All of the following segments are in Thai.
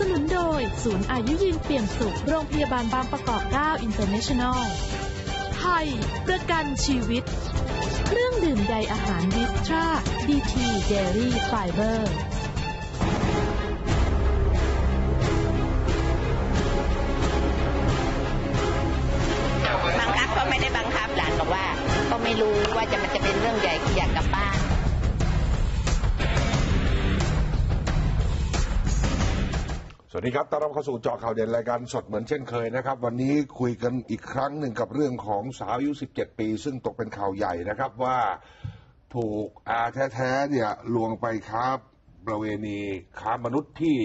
สนุนโดย ศูนย์อายุยืนเปี่ยมสุข โรงพยาบาลบางประกอบ9อินเตอร์เนชั่นแนลไทย ประกันชีวิต เครื่องดื่มใยอาหารวิสตราดีทีเดลี่ไฟเบอร์บังคับก็ไม่ได้บังคับหลานบอกว่า ก็ไม่รู้ว่าจะมันจะ วัสดีครับต้อนรับเข้าสู่เจาะข่าวเด่นรายการสดเหมือนเช่นเคยนะครับ วันนี้คุยกันอีกครั้งหนึ่งกับเรื่องของสาวอายุ17 ปี ซึ่งตกเป็นข่าวใหญ่นะครับว่าถูกอาแท้ๆเนี่ยลวงไปค้าประเวณีค้ามนุษย์ที่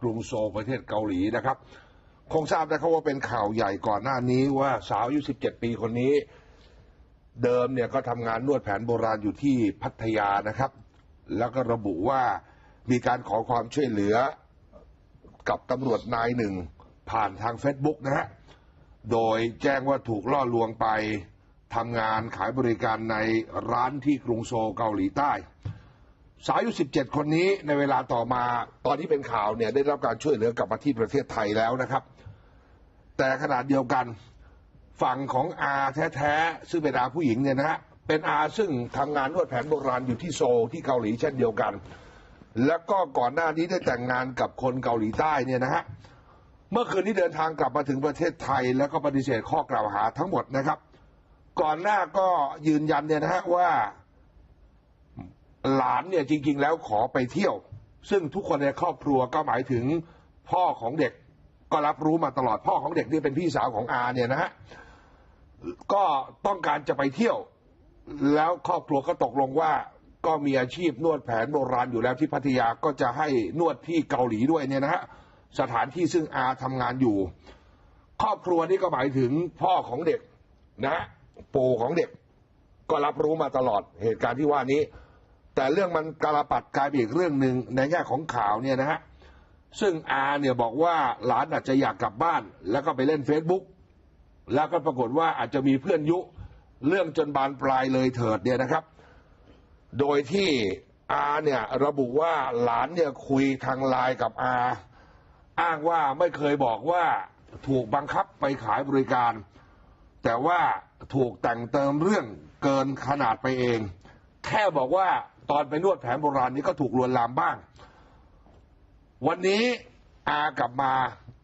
กรุงโซลประเทศเกาหลีนะครับ คงทราบนะครับว่าเป็นข่าวใหญ่ก่อนหน้านี้ว่าสาวอายุ17 ปีคนนี้ เดิมเนี่ยก็ทำงานนวดแผนโบราณอยู่ที่พัทยานะครับ แล้วก็ระบุว่ามีการขอความช่วยเหลือ กับตำรวจนายหนึ่งผ่านทาง Facebook นะฮะ โดยแจ้งว่าถูกล่อลวงไปทำงานขายบริการในร้านที่กรุงโซลเกาหลีใต้ สาวอายุ 17 คนนี้ในเวลาต่อมาตอนที่เป็นข่าวเนี่ยได้รับการช่วยเหลือกลับมาที่ประเทศไทยแล้วนะครับ แต่ขณะเดียวกันฝั่งของอาแท้ๆ ซึ่งเป็นอาผู้หญิงเนี่ยนะฮะเป็นอาซึ่งทำงานนวดแผนโบราณอยู่ที่โซลที่เกาหลีเช่นเดียวกัน แล้วก็ก่อนหน้านี้ได้แต่งงานกับคนเกาหลีใต้เนี่ยนะฮะเมื่อคืนนี้เดินทางกลับมาถึงประเทศไทย แล้วก็ปฏิเสธข้อกล่าวหาทั้งหมดนะครับ ก่อนหน้าก็ยืนยันเนี่ยนะฮะว่าหลานเนี่ยจริง ๆ แล้วขอไปเที่ยว ซึ่งทุกคนในครอบครัวก็หมายถึงพ่อของเด็กก็รับรู้มาตลอดพ่อของเด็กที่เป็นพี่สาวของอาเนี่ยนะฮะก็ต้องการจะไปเที่ยว แล้วครอบครัวก็ตกลงว่า ก็มีอาชีพนวดแผนโบราณอยู่แล้วที่พัทยาก็จะให้นวดที่เกาหลีด้วยเนี่ยนะฮะสถานที่ซึ่งอาทำงานอยู่ ครอบครัวนี้ก็หมายถึงพ่อของเด็กนะฮะปู่ของเด็ก ก็รับรู้มาตลอดเหตุการณ์ที่ว่านี้ แต่เรื่องมันกาลปัดกลายเป็นอีกเรื่องหนึ่งในแง่ของข่าวเนี่ยนะฮะซึ่งอาเนี่ยบอกว่าหลานอาจจะอยากกลับบ้าน แล้วก็ไปเล่น Facebook แล้วก็ปรากฏว่าอาจจะมีเพื่อนยุ เรื่องจนบานปลายเลยเถิดเนี่ยนะครับ โดยที่อาเนี่ยระบุว่าหลานเนี่ยคุยทางไลน์กับอาอ้างว่าไม่เคยบอกว่าถูกบังคับไปขายบริการ แต่ว่าถูกแต่งเติมเรื่องเกินขนาดไปเอง แค่บอกว่าตอนไปนวดแผนโบราณนี้ก็ถูกลวนลามบ้าง วันนี้อากลับมา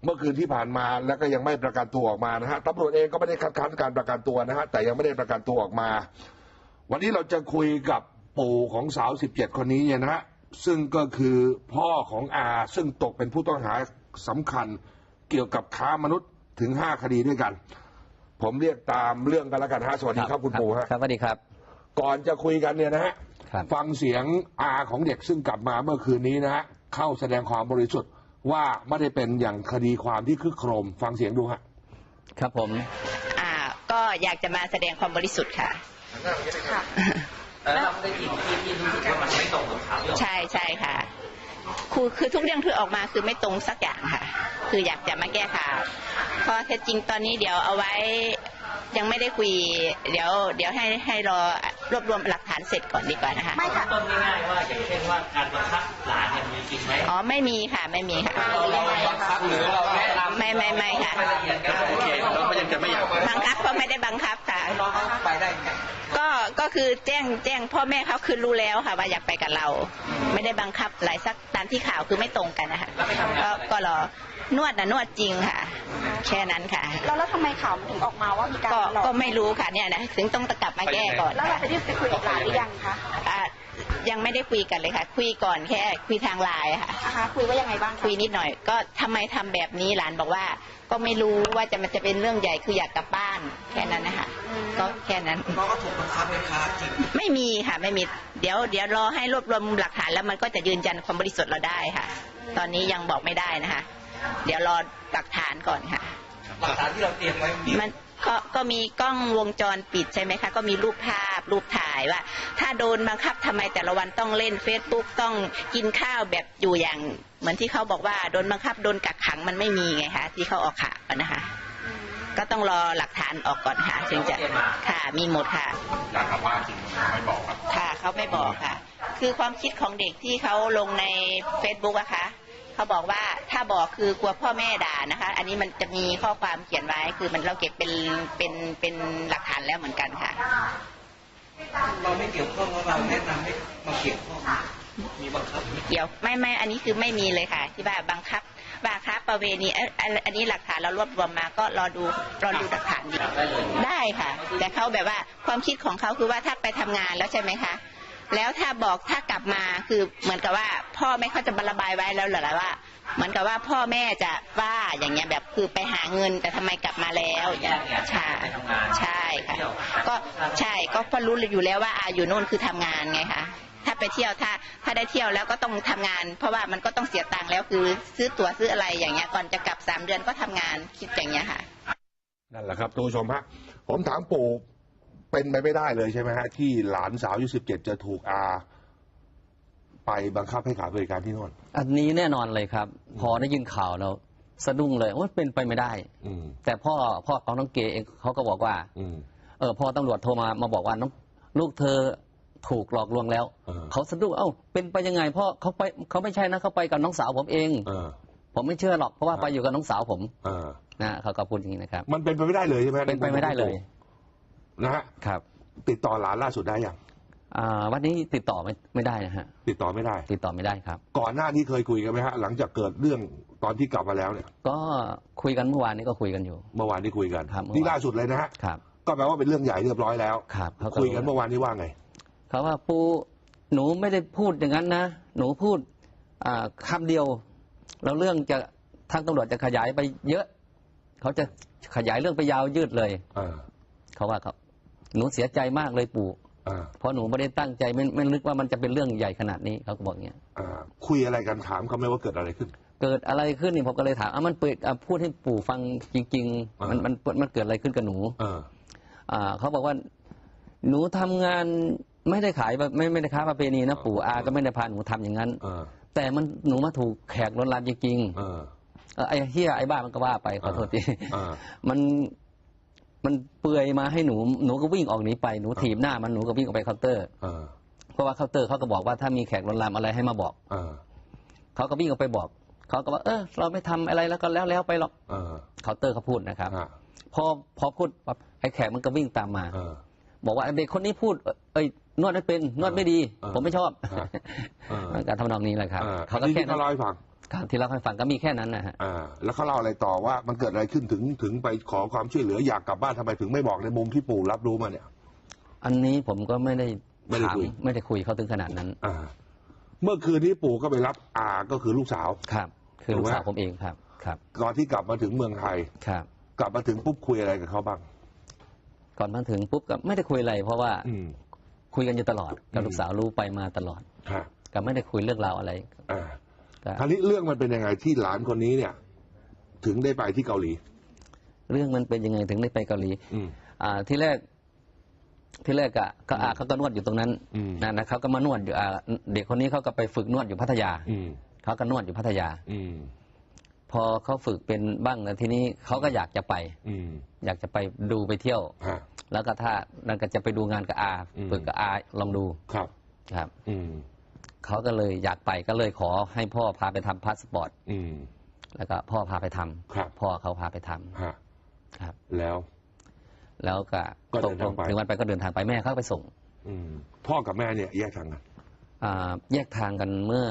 เมื่อคืนที่ผ่านมาแล้วก็ยังไม่ประกันตัวออกมานะฮะตำรวจเองก็ไม่ได้คัดค้านการประกันตัวนะฮะแต่ยังไม่ได้ประกันตัวออกมา วันนี้เราจะคุยกับ ปู่ของสาว17คนนี้เนี่ยนะฮะซึ่งก็คือพ่อของอา ซึ่งตกเป็นผู้ต้องหาสำคัญเกี่ยวกับค้ามนุษย์ถึง5คดีด้วยกัน ผมเรียกตามเรื่องกันแล้วกันฮะสวัสดีครับคุณปู่ฮะครับสวัสดีครับ ก่อนจะคุยกันเนี่ยนะฮะครับ ฟังเสียงอาของเด็กซึ่งกลับมาเมื่อคืนนี้นะฮะเข้าแสดงความบริสุทธิ์ว่าไม่ได้เป็นอย่างคดีความที่คึกโครม ฟังเสียงดูฮะ ครับผม อ่าก็อยากจะมาแสดงความบริสุทธิ์ค่ะ แล้วเราได้ยินที่ที่รู้สึกว่ามันไม่ตรงกับข่าวที่ออกใช่ใช่ค่ะคือคือทุกเรื่องที่ออกมาคือไม่ตรงสักอย่างค่ะ คืออยากจะมาแก้ข่าวเพราะเท็จจริงตอนนี้เดี๋ยวเอาไว้ยังไม่ได้คุย เดี๋ยว เดี๋ยวให้ให้รอรวบรวมหลักฐานเสร็จก่อนดีกว่านะคะไม่ค่ะต้นง่ายๆว่าอย่างเช่นว่าการบังคับหลานเนี่ยมีจริงไหมอ๋อไม่มีค่ะไม่มีค่ะเราเราบังคับหรือเราแนะนำไม่ไม่ไม่ค่ะรายละเอียดกันโอเคเราก็ยังจะไม่อยากไปบังคับก็ไม่ได้บังคับค่ะน้องเขาไปได้ไงก็ ก็คือแจ้งแจ้งพ่อแม่เขาคือรู้แล้วค่ะ ว่าอยากไปกับเรา ไม่ได้บังคับหลายสักตามที่ข่าวคือไม่ตรงกันนะคะแล้วไปทำงานก็อะไรก็รอนวดนะนวดจริงค่ะ แค่นั้นค่ะ แล้วแล้วทำไมข่าวมันถึงออกมาว่ามีการก็หลอกก็ไม่รู้ค่ะเนี่ยนะถึงต้องกลับมาแก้ก่อน แล้วเราไปที่ไปคุยกับหลานหรือยังคะอ่า ยังไม่ได้คุยกันเลยค่ะ คุยก่อนแค่ คุยทางไลน์ค่ะ นะคะคุยว่ายังไงบ้างคะคุยนิดหน่อย ก็ทำไมทำแบบนี้หลานบอกว่า ก็ไม่รู้ว่าจะมันจะเป็นเรื่องใหญ่คืออยากกลับบ้านแค่นั้นนะคะก็แค่นั้น น้องก็ถูกบังคับให้ค้าจริงไม่มีค่ะ ไม่มีเดี๋ยวเดี๋ยวรอให้รวบรวมหลักฐานแล้วมันก็จะยืนยันความบริสุทธิ์เราได้ค่ะ ตอนนี้ยังบอกไม่ได้นะคะ เดี๋ยวรอหลักฐานก่อนค่ะ หลักฐานที่เราเตรียมไว้มีมัน ก็ก็มีกล้องวงจรปิดใช่ไหมคะ ก็มีรูปภาพรูปถ่ายว่า ถ้าโดนบังคับทำไมแต่ละวันต้องเล่นเฟซบุ๊กต้องกินข้าวแบบอยู่อย่างเหมือนที่เขาบอกว่าโดนบังคับโดนกักขังมันไม่มีไงคะที่เขาออกข่าวนะคะ ก็ต้องรอหลักฐานออกก่อนค่ะถึงจะค่ะมีหมดค่ะอยากกลับบ้านจริงไม่บอกครับค่ะเขาไม่บอกค่ะ คือความคิดของเด็กที่เขาลงใน Facebook อะคะ เขาบอกว่าถ้าบอกคือกลัวพ่อแม่ด่านะคะ อันนี้มันจะมีข้อความเขียนไว้คือมันเราเก็บเป็นเป็นเป็นหลักฐานแล้วเหมือนกันค่ะ เราไม่เกี่ยวข้องว่าเราแนะนำให้มาเกี่ยวข้องมีบังคับไหมเดี๋ยวไม่ไม่อันนี้คือไม่มีเลยค่ะ ที่ว่าบังคับว่าค้าประเวณีเอ้ยอันอันนี้หลักฐานเรารวบรวมมาก็รอดูรอดูหลักฐานดีได้เลยได้ค่ะ แต่เขาแบบว่าความคิดของเขาคือว่าถ้าไปทำงานแล้วใช่ไหมคะ แล้วถ้าบอกถ้ากลับมาคือเหมือนกับว่า พ่อแม่เขาจะบรรบายไว้แล้วเหรอว่าเหมือนกับว่าพ่อแม่จะว่าอย่างเงี้ยแบบคือไปหาเงินแต่ทำไมกลับมาแล้วใช่ใช่ค่ะก็ใช่ก็เพราะรู้อยู่แล้วว่าอาอยู่โน่นคือทำงานไงคะถ้าไปเที่ยวถ้าถ้าได้เที่ยวแล้วก็ต้องทำงาน เพราะว่ามันก็ต้องเสียตังค์แล้วคือซื้อตั๋วซื้ออะไรอย่างเงี้ยก่อนจะกลับสามเดือนก็ทำงานคิดอย่างเงี้ยค่ะนั่นแหละครับท่านผู้ชมฮะผมถามปู่ เป็นไปไม่ได้เลยใช่ไหมฮะ ที่หลานสาวอายุสิบเจ็ดจะถูกอา ไปบังคับให้ขายบริการที่โน่นอันนี้แน่นอนเลยครับ พอได้ยินข่าวเราสะดุ้งเลยว่าเป็นไปไม่ได้ อืม แต่พ่อพ่อของน้องเกเองเขาก็บอกว่า อืม เออพอตำรวจโทรมามาบอกว่าน้องลูกเธอถูกหลอกลวงแล้ว เออ เขาสะดุ้งเอ้าเป็นไปยังไงพ่อเขาไปเขาไม่ใช่นะเขาไปกับน้องสาวผมเอง เออ ผมไม่เชื่อหรอกเพราะว่าครับ ไปอยู่กับน้องสาวผมเออ นะเขาก็พูดอย่างนี้นะครับ มันเป็นไปไม่ได้เลยใช่ไหมฮะเป็นไปไม่ได้เลย นะฮะครับติดต่อหลานล่าสุดได้ยังอ่าวันนี้ติดต่อไม่ไม่ได้นะฮะติดต่อไม่ได้ ติดต่อไม่ได้ครับ ก่อนหน้านี้เคยคุยกันไหมฮะหลังจากเกิดเรื่องตอนที่กลับมาแล้วเนี่ยก็คุยกันเมื่อวานนี้ก็คุยกันอยู่ เมื่อวานที่คุยกันครับเมื่อวานนี่ล่าสุดเลยนะฮะครับก็แปลว่าเป็นเรื่องใหญ่เรียบร้อยแล้วครับเขาคุยกันเมื่อวานนี้ว่าไงเขาว่าปูหนูไม่ได้พูดอย่างนั้นนะ หนูพูดอ่าคำเดียว แล้วเรื่องจะทางตำรวจจะขยายไปเยอะ เขาจะขยายเรื่องไปยาวยืดเลยอ่าเขาว่าเขา หนูเสียใจมากเลยปู่อ่าเพราะหนูไม่ได้ตั้งใจไม่ไม่นึกว่ามันจะเป็นเรื่องใหญ่ขนาดนี้เขาก็บอกอย่างเงี้ยอ่าคุยอะไรกันถามเขาไหมว่าเกิดอะไรขึ้น เกิดอะไรขึ้นนี่ผมก็เลยถามอะมันเปิดอะพูดให้ปู่ฟังจริง อ่าๆมันมันมันเกิดอะไรขึ้นกับหนู เออ อ่าเขาบอกว่า หนูทำงานไม่ได้ขายแบบไม่ไม่ได้ค้าประเพณีนะปู่อาก็ไม่ได้พาหนูทำอย่างนั้น เออ แต่มันหนูมาถูกแขกลวนลามจริงเออ ๆเออไอ้เฮียไอ้บ้ามันก็ว่าไปขอโทษทีอ่ามัน มันเปลือยมาให้หนูหนูก็วิ่งออกหนีไปหนูถีบหน้ามันหนูก็วิ่งออกไปเคาน์เตอร์เออเพราะว่าเคาน์เตอร์เขาก็บอกว่าถ้ามีแขกลวนลามอะไรให้มาบอกเออเขาก็วิ่งออกไปบอกเขาก็ว่าเออเราไม่ทำอะไรแล้วก็แล้วแล้วไปหรอกเออเคาน์เตอร์เขาพูดนะครับฮะพอพอพูดปั๊บไอ้แขกมันก็วิ่งตามมาเออบอกว่าไอ้เด็กคนนี้พูดเอ่อเอ้ยนวดไม่เป็นนวดไม่ดีเออผมไม่ชอบฮะเออการทำนองนี้แหละครับอ่าเขาก็อันนี้แค่ที่นั้เขานเล่าให้ฟัง ครับที่เราให้ฟังก็มีแค่นั้นนะฮะอ่าแล้วเขาเล่าอะไรต่อว่ามันเกิดอะไรขึ้นถึงถึงไปขอความช่วยเหลืออยากกลับบ้านทำไมถึงไม่บอกในมุมที่ปู่รับรู้มาเนี่ย อันนี้ผมก็ไม่ได้ไม่ได้ถามคุย ไม่ได้คุยเขาถึงขนาดนั้นอ่า เมื่อคืนนี้ปู่ก็ไปรับอาก็คือลูกสาว ครับ คือถูลูกกไหมสาวผมเองครับ ครับตอนที่กลับมาถึงเมืองไทย ครับ กลับมาถึงปุ๊บคุยอะไรกับเขาบ้าง ก่อนมาถึงปุ๊บก็ไม่ได้คุยอะไร เพราะว่าอืม คุยกันอยู่ตลอดกับอืม ลูกสาวรู้ไปมาตลอดฮะก็ไม่ได้คุยเรื่องราวอะไร อ่าก็ คราวนี้เรื่องมันเป็นยังไงที่หลานคนนี้เนี่ย ถึงได้ไปที่เกาหลี เรื่องมันเป็นยังไงถึงได้ไปเกาหลี อืม อ่าที่แรกที่แรกอะก็อาเขาก็นวดอยู่ตรงนั้นอืม นะนะครับก็มานวดอยู่อ่าเด็กคนนี้เขาก็ไปฝึกนวดอยู่พัทยาอืม เขาก็นวดอยู่พัทยา อืม พอเขาฝึกเป็นบ้างแล้วทีนี้เขาก็อยากจะไป อืมอยากจะไปดูไปเที่ยว ฮะ แล้วก็ถ้านั่นก็จะไปดูงานกับอาอืม ฝึกกับอาลองดูครับ ครับ อืม เขาก็เลยอยากไปก็เลยขอให้พ่อพาไปทำพาสปอร์ตอืม แล้วก็พ่อพาไปทำครับพ่อเขาพาไปทำฮะครับ แล้ว แล้วก็ก็ตเดิกนลทางงไป ถึงวันไปก็เดินทางไปแม่เขาไปส่งอืม พ่อกับแม่เนี่ยแยกทางกันอ่าแยกทางกันเมื่อ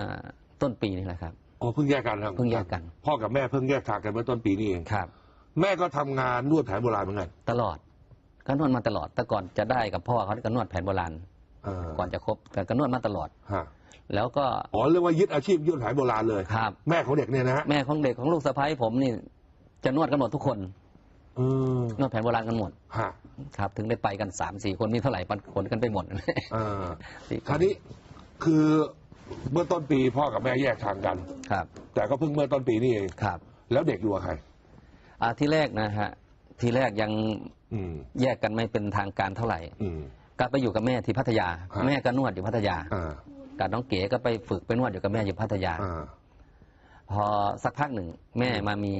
ต้นปีนี่แหละครับ อ๋อเพิ่งแยกกันครับเพิ่งแยกกัน พ่อกับแม่เพิ่งแยกทางกันเมื่อต้นปีนี้เอง ครับ แม่ก็ทำงานนวดแผนโบราณเหมือนกัน ตลอดก็นวดมาตลอดแต่ก่อนจะได้กับพ่อเขาก็นวดแผนโบราณเออก่อนจะคบแต่ก็นวดมาตลอด ฮะแล้วก็ อ๋อเรียกว่ายึดอาชีพนวดแผนโบราณเลยครับ แม่ของเด็กเนี่ยนะฮะแม่ของเด็กของลูกสะใภ้ผมนี่ จะนวดกันหมดทุกคนเออนวดแผนโบราณกันหมดฮะครับ ถึงได้ไปกันสามสี่คนมีเท่าไหร่ปันคนกันไปหมดเออสี่คราวนี้คือเมื่อต้นปีพ่อกับแม่แยกทางกัน ครับแต่ก็เพิ่งเมื่อต้นปีนี่เองครับแล้วเด็กอยู่กับใคร อ่าที่แรกนะฮะ ที่แรกยังอืม แยกกันไม่เป็นทางการเท่าไหร่ อืม ก็ไปอยู่กับแม่ที่พัทยา ครับ แม่ก็นวดอยู่พัทยาอ่ากับน้องเก๋ก็ไปฝึกไปนวดอยู่กับแม่อยู่พัทยา อ่าพอสักพักหนึ่งแม่มามี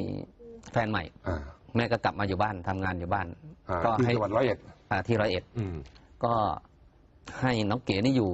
แฟนใหม่ อ่าแม่ก็กลับมาอยู่บ้านทำงานอยู่บ้าน อ่าก็ที่ให้จังหวัดร้อยเอ็ดอ่าที่ร้อยเอ็ด อืม ก็ให้น้องเก๋นี่อยู่